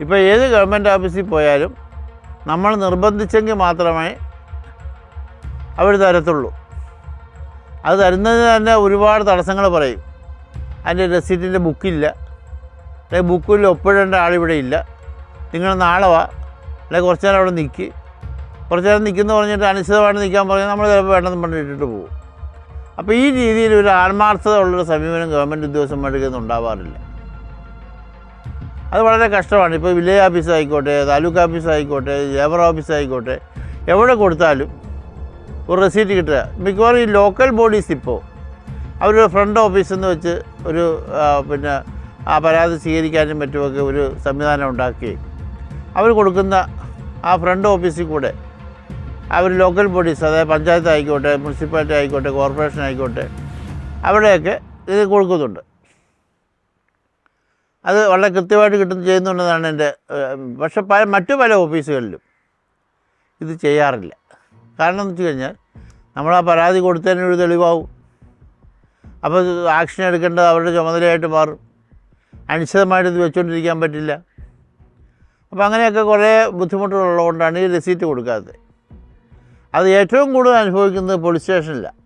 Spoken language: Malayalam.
ഇപ്പോൾ ഏത് ഗവൺമെന്റ് ഓഫീസിൽ പോയാലും നമ്മൾ നിർബന്ധിച്ചെങ്കിൽ മാത്രമേ അവർ തരത്തുള്ളൂ. അത് തരുന്നതിന് തന്നെ ഒരുപാട് തടസ്സങ്ങൾ പറയും. അതിന്റെ റെസീറ്റിന്റെ ബുക്കില്ല. അല്ലെങ്കിൽ ബുക്കിൽ ഒപ്പിടേണ്ട ആളിവിടെ ഇല്ല. നിങ്ങൾ നാളെ വാ. അല്ലെങ്കിൽ കുറച്ച് നേരം അവിടെ നിൽക്ക് കുറച്ച് നേരം നിൽക്കുന്ന പറഞ്ഞിട്ട് അനിശ്ചിതമായിട്ട് നിൽക്കാൻ പറഞ്ഞാൽ നമ്മൾ ചിലപ്പോൾ വേണ്ടെന്ന് പറഞ്ഞിട്ടിട്ട് പോകും. അപ്പോൾ ഈ രീതിയിൽ ഒരു ആത്മാർത്ഥത ഉള്ളൊരു സമീപനം ഗവൺമെന്റ് ഉദ്യോഗസ്ഥന്മാർക്ക് ഒന്നും ഉണ്ടാവാറില്ല. അത് വളരെ കഷ്ടമാണ്. ഇപ്പോൾ വില്ലേജ് ഓഫീസ് ആയിക്കോട്ടെ താലൂക്ക് ഓഫീസ് ആയിക്കോട്ടെ ലേബർ ഓഫീസ് ആയിക്കോട്ടെ എവിടെ കൊടുത്താലും ഒരു റെസീറ്റ് കിട്ടുക. മിക്കവാറും ഈ ലോക്കൽ ബോഡീസ് ഇപ്പോൾ അവർ ഫ്രണ്ട് ഓഫീസിൽ നിന്ന് വെച്ച് ഒരു പിന്നെ ആ പരാതി സ്വീകരിക്കാനും മറ്റുമൊക്കെ ഒരു സംവിധാനം ഉണ്ടാക്കി. അവർ കൊടുക്കുന്ന ആ ഫ്രണ്ട് ഓഫീസിൽ കൂടെ അവർ ലോക്കൽ ബോഡീസ് അതായത് പഞ്ചായത്ത് ആയിക്കോട്ടെ മുനിസിപ്പാലിറ്റി ആയിക്കോട്ടെ കോർപ്പറേഷൻ ആയിക്കോട്ടെ അവിടെയൊക്കെ ഇത് കൊടുക്കുന്നുണ്ട്. അത് വളരെ കൃത്യമായിട്ട് കിട്ടുന്ന ചെയ്യുന്നുണ്ടെന്നാണ് എന്റെ പക്ഷെ പല മറ്റു പല ഓഫീസുകളിലും ഇത് ചെയ്യാറില്ല. കാരണം എന്ന് വെച്ച് കഴിഞ്ഞാൽ നമ്മൾ ആ പരാതി കൊടുത്തതിനൊരു തെളിവാവും. അപ്പോൾ ആക്ഷൻ എടുക്കേണ്ടത് അവരുടെ ചുമതലയായിട്ട് മാറും. അനിശ്ചിതമായിട്ട് ഇത് വെച്ചുകൊണ്ടിരിക്കാൻ പറ്റില്ല. അപ്പോൾ അങ്ങനെയൊക്കെ കുറേ ബുദ്ധിമുട്ടുകളുള്ളതുകൊണ്ടാണ് ഈ റെസീറ്റ് കൊടുക്കാത്തത്. അത് ഏറ്റവും കൂടുതൽ അനുഭവിക്കുന്നത് പോലീസ് സ്റ്റേഷനിലാണ്.